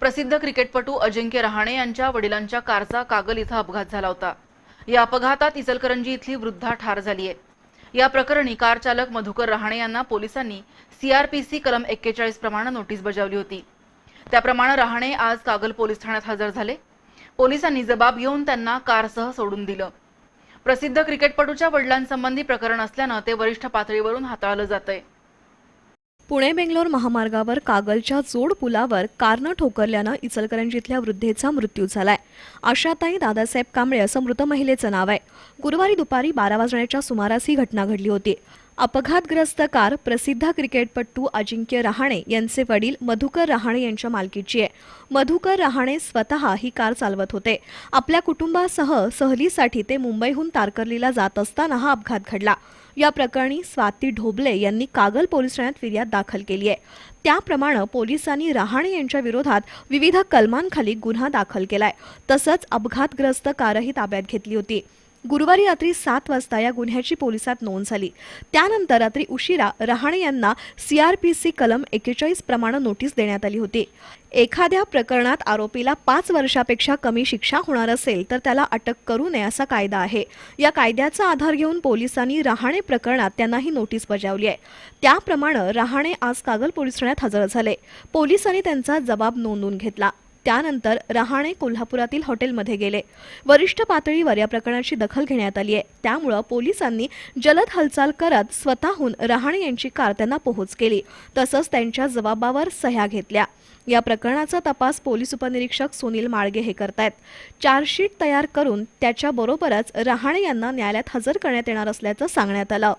प्रसिद्ध क्रिकेटपटू अजिंक्य रहाणे यांच्या वडिलांच्या कारचा कागल इथं अपघात झाला होता. या अपघातात इचलकरंजी इथली वृद्धा ठार झाली आहे. या प्रकरणी कार चालक मधुकर रहाणे यांना पोलिसांनी सीआरपीसी कलम एक्केचाळीस प्रमाणे नोटीस बजावली होती. त्याप्रमाणे रहाणे आज कागल पोलीस ठाण्यात हजर झाले. पोलिसांनी जबाब घेऊन त्यांना कारसह सोडून दिलं. प्रसिद्ध क्रिकेटपटूच्या वडिलांसंबंधी प्रकरण असल्यानं ते वरिष्ठ पातळीवरून हाताळलं जातंय. पुणे बेंगलोर महामार्गावर कागलच्या जोड पुलावर कारनं ठोकरल्यानं इचलकरंजीतल्या वृद्धेचा मृत्यू झालाय. आशाताई दादासाहेब कांबळे असं मृत महिलेचं नाव आहे. गुरुवारी दुपारी बारा वाजण्याच्या सुमारास ही घटना घडली होती. अपघातग्रस्त कार प्रसिद्ध क्रिकेटपटू अजिंक्य रहाणे यांचे वडील मधुकर रहाणे यांच्या मालकीची आहे. मधुकर रहाणे स्वतः ही कार चालवत होते. आपल्या कुटुंबासह सहलीसाठी ते मुंबईहून तारकर्लीला जात असताना हा अपघात घडला. या प्रकरणी स्वाती ढोबले यांनी कागल पोलीस ठाण्यात फिर्याद दाखल केली आहे. त्याप्रमाणे पोलिसांनी रहाणे यांच्या विरोधात विविध कलमांखाली गुन्हा दाखल केलाय. तसंच अपघातग्रस्त कारही ताब्यात घेतली होती. गुरुवारी रात्री सात वाजता या गुन्ह्याची पोलिसात नोंद झाली. त्यानंतर रात्री उशिरा रहाणे यांना सीआरपीसी कलम एकेचाळीस प्रमाणे नोटीस देण्यात आली होती. एखाद्या प्रकरणात आरोपीला पाच वर्षापेक्षा कमी शिक्षा होणार असेल तर त्याला अटक करू नये असा कायदा आहे. या कायद्याचा आधार घेऊन पोलिसांनी रहाणे प्रकरणात त्यांना ही नोटीस बजावली आहे. त्याप्रमाणे रहाणे आज कागल पोलीस ठाण्यात हजर झाले. पोलिसांनी त्यांचा जबाब नोंदवून घेतला. त्यानंतर रहाणे कोल्हापुरातील हॉटेलमध्ये गेले. वरिष्ठ पातळीवर या प्रकरणाची दखल घेण्यात आली आहे. त्यामुळं पोलिसांनी जलद हालचाल करत स्वतःहून रहाणे यांची कार त्यांना पोहोच केली. तसंच त्यांच्या जबाबावर सह्या घेतल्या. या प्रकरणाचा तपास पोलीस उपनिरीक्षक सुनील माळगे हे करतायत. चार्जशीट तयार करून त्याच्याबरोबरच रहाणे यांना न्यायालयात हजर करण्यात येणार असल्याचं सांगण्यात आलं.